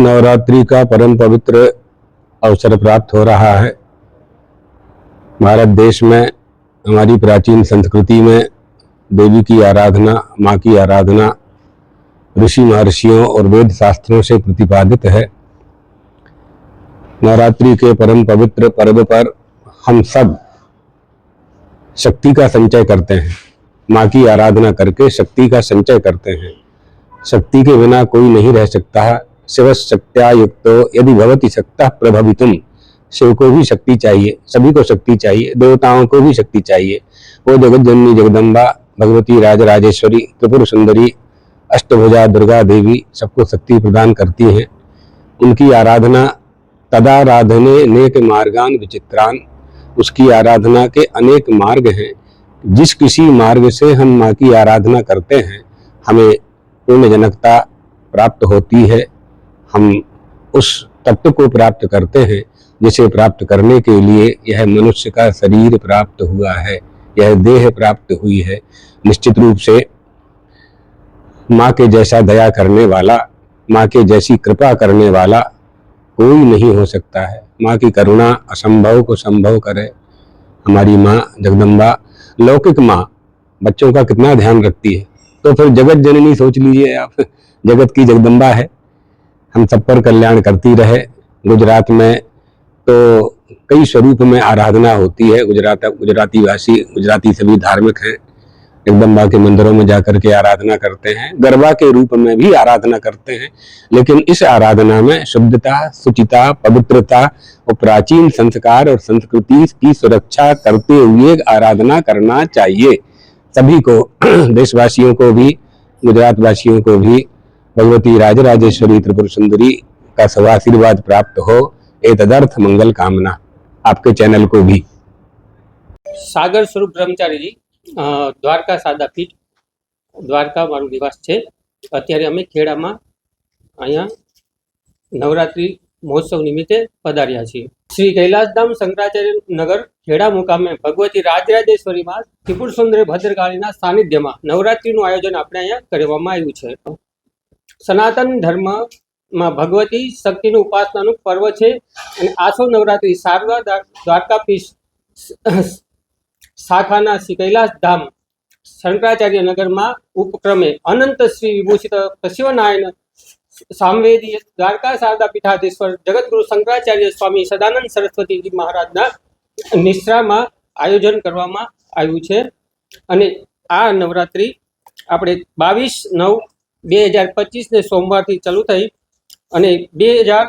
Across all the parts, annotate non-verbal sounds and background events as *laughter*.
नवरात्रि का परम पवित्र अवसर प्राप्त हो रहा है। भारत देश में, हमारी प्राचीन संस्कृति में, देवी की आराधना, माँ की आराधना, ऋषि महर्षियों और वेद शास्त्रों से प्रतिपादित है। नवरात्रि के परम पवित्र पर्व पर हम सब शक्ति का संचय करते हैं। माँ की आराधना करके शक्ति का संचय करते हैं। शक्ति के बिना कोई नहीं रह सकता। है शिव शक्त्या युक्तो यदि भवती शक्ता प्रभवितुम। शिव को भी शक्ति चाहिए, सभी को शक्ति चाहिए, देवताओं को भी शक्ति चाहिए। वो जगत जननी जगदम्बा, भगवती राज राजेश्वरी त्रिपुर सुंदरी अष्टभुजा, दुर्गा देवी सबको शक्ति प्रदान करती हैं। उनकी आराधना तदाराधने नेक मार्गान विचित्रान। उसकी आराधना के अनेक मार्ग हैं। जिस किसी मार्ग से हम माँ की आराधना करते हैं, हमें पूर्ण जनकता प्राप्त होती है। हम उस तत्व को प्राप्त करते हैं, जिसे प्राप्त करने के लिए यह मनुष्य का शरीर प्राप्त हुआ है, यह देह प्राप्त हुई है। निश्चित रूप से माँ के जैसा दया करने वाला, माँ के जैसी कृपा करने वाला कोई नहीं हो सकता है। माँ की करुणा असंभव को संभव करे। हमारी माँ जगदम्बा, लौकिक माँ, बच्चों का कितना ध्यान रखती है। तो फिर जगत जननी सोच लीजिए आप, जगत की जगदम्बा है। हम सब पर कल्याण करती रहे गुजरात में तो कई स्वरूप में आराधना होती है। गुजरात, गुजराती वासी, गुजराती सभी धार्मिक हैं। जगदम्बा के मंदिरों में जाकर के आराधना करते हैं। गरबा के रूप में भी आराधना करते हैं। लेकिन इस आराधना में शुद्धता सुचिता पवित्रता और प्राचीन संस्कार और संस्कृति की सुरक्षा करते हुए आराधना करना चाहिए। सभी को, *clears throat* देशवासियों को भी गुजरात वासियों को भी भगवती राजराजेश्वरी त्रिपुर सुंदरी का सब आशीर्वाद प्राप्त हो ए तदर्थ मंगल कामना आपके चैनल को भी સાગર સ્વરૂપ બ્રહ્મચારીજી અ, દ્વારકા સાદાપીઠ દ્વારકા મારું નિવાસ છે અત્યારે અમે ખેડામાં અહીંયા નવરાત્રિ મહોત્સવ નિમિત્તે પધાર્યા છીએ શ્રી કૈલાસધામ શંકરાચાર્ય નગર ખેડા મુકામે ભગવતી રાજરાજેશ્વરી માં ત્રિપુર સુંદર ભદ્રકાળીના સાનિધ્યમાં નવરાત્રિનું આયોજન આપણે અહીંયા કરવામાં આવ્યું છે સનાતન ધર્મમાં ભગવતી શક્તિનું ઉપાસનાનું પર્વ છે અને આસો નવરાત્રિ સારવા દ્વાર- દ્વારકાપીઠ શાખાના શ્રી કૈલાસ ધામ શંકરાચાર્ય નગરમાં ઉપક્રમે અનંત શ્રી વિભૂષિત શિવનારાયણ સામવેદી દ્વારકા શારદા પીઠાધીશ્વર જગતગુરુ શંકરાચાર્ય સ્વામી સદાનંદ સરસ્વતીજી મહારાજના નિશ્રામાં આયોજન કરવામાં આવ્યું છે. અને આ નવરાત્રિ આપણે બાવીસ નવ બે હજાર પચીસને સોમવારથી ચાલુ થઈ અને બે હજાર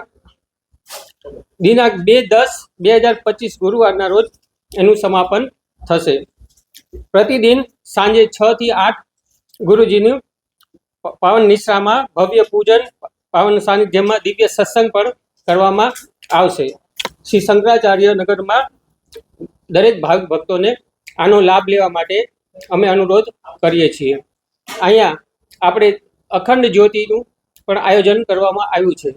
દિનાંક બે દસ બે હજાર પચીસ ગુરુવારના રોજ એનું સમાપન થશે. પ્રતિદિન સાંજે છ થી આઠ ગુરુજીનું પાવન નિશ્રામાં ભવ્ય પૂજન, પાવન સાનિધ્યમાં દિવ્ય સત્સંગ પણ કરવામાં આવશે. શ્રી શંકરાચાર્ય નગરમાં દરેક ભાવિક ભક્તોને આનો લાભ લેવા માટે અમે અનુરોધ કરીએ છીએ. અહીંયા આપણે અખંડ જ્યોતિનું પણ આયોજન કરવામાં આવ્યું છે.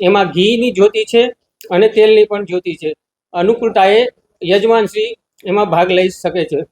એમાં ઘીની જ્યોતિ છે અને તેલની પણ જ્યોતિ છે. અનુકૂળતાએ યજમાન શ્રી એમાં ભાગ લઈ શકે છે.